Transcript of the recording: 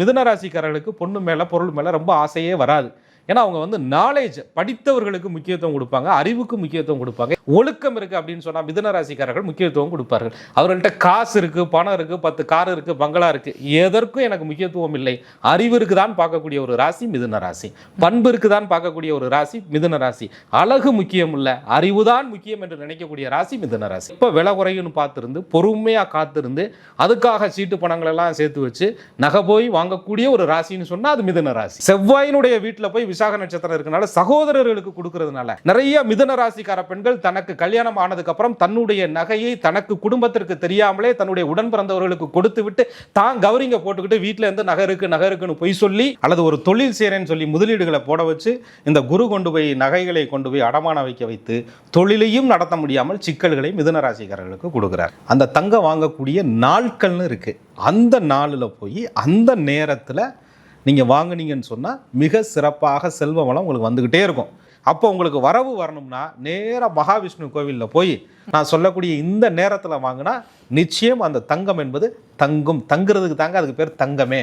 மிதுன ராசிக்காரர்களுக்கு பொண்ணு மேலே பொருள் மேலே ரொம்ப ஆசையே வராது. ஏன்னா அவங்க வந்து நாலேஜ் படித்தவர்களுக்கு முக்கியத்துவம் கொடுப்பாங்க அறிவுக்கு முக்கியத்துவம் கொடுப்பாங்க. ஒழுக்கம் இருக்கு அப்படின்னு சொன்னா மிதன ராசிக்காரர்கள் முக்கியத்துவம் கொடுப்பார்கள். அவர்கள்ட்ட காசு இருக்கு பணம் இருக்கு பத்து கார் இருக்கு பங்களா இருக்கு. எதற்கும் எனக்கு முக்கியத்துவம் இல்லை. அறிவு இருக்குதான் பார்க்கக்கூடிய ஒரு ராசி மிதுன ராசி. பண்பு இருக்குதான் பார்க்கக்கூடிய ஒரு ராசி மிதுன ராசி. அழகு முக்கியம் இல்ல அறிவுதான் முக்கியம் என்று நினைக்கக்கூடிய ராசி மிதுன ராசி. இப்போ விலை குறையுன்னு பார்த்திருந்து பொறுமையா காத்திருந்து அதுக்காக சீட்டு பணங்கள் எல்லாம் சேர்த்து வச்சு நகை போய் வாங்கக்கூடிய ஒரு ராசின்னு சொன்னா அது மிதுன ராசி. செவ்வாயினுடைய வீட்டில் போய் விசாக நட்சத்திரம் இருக்கனால சகோதரர்களுக்கு கொடுக்கறதுனால நிறைய மிதுன ராசிக்கார பெண்கள் தனக்கு கல்யாணம் ஆனதுக்கு அப்புறம் தன்னுடைய நகையை தனக்கு குடும்பத்திற்கு தெரியாமலே தன்னுடைய உடன் பிறந்தவர்களுக்கு கொடுத்து விட்டு தான் கவரிங்க போட்டுக்கிட்டு வீட்டில் இருந்து நகை இருக்கு நகை இருக்குன்னு பொய் சொல்லி அல்லது ஒரு தொழில் செய்கிறேன்னு சொல்லி முதலீடுகளை போட வச்சு இந்த குரு கொண்டு போய் நகைகளை கொண்டு போய் அடமான வைக்க வைத்து தொழிலையும் நடத்த முடியாமல் சிக்கல்களை மிதுன ராசிக்காரர்களுக்கு கொடுக்குறார். அந்த தங்கம் வாங்கக்கூடிய நாட்கள்னு இருக்கு. அந்த நாளில் போய் அந்த நேரத்தில் நீங்கள் வாங்குனீங்கன்னு சொன்னால் மிக சிறப்பாக செல்வ வளம் உங்களுக்கு வந்துக்கிட்டே இருக்கும். அப்போ உங்களுக்கு வரவு வரணும்னா நேராக மகாவிஷ்ணு கோவிலில் போய் நான் சொல்லக்கூடிய இந்த நேரத்தில் வாங்கினா நிச்சயம் அந்த தங்கம் என்பது தங்கும் தங்குறதுக்கு தாங்க அதுக்கு பேர் தங்கமே.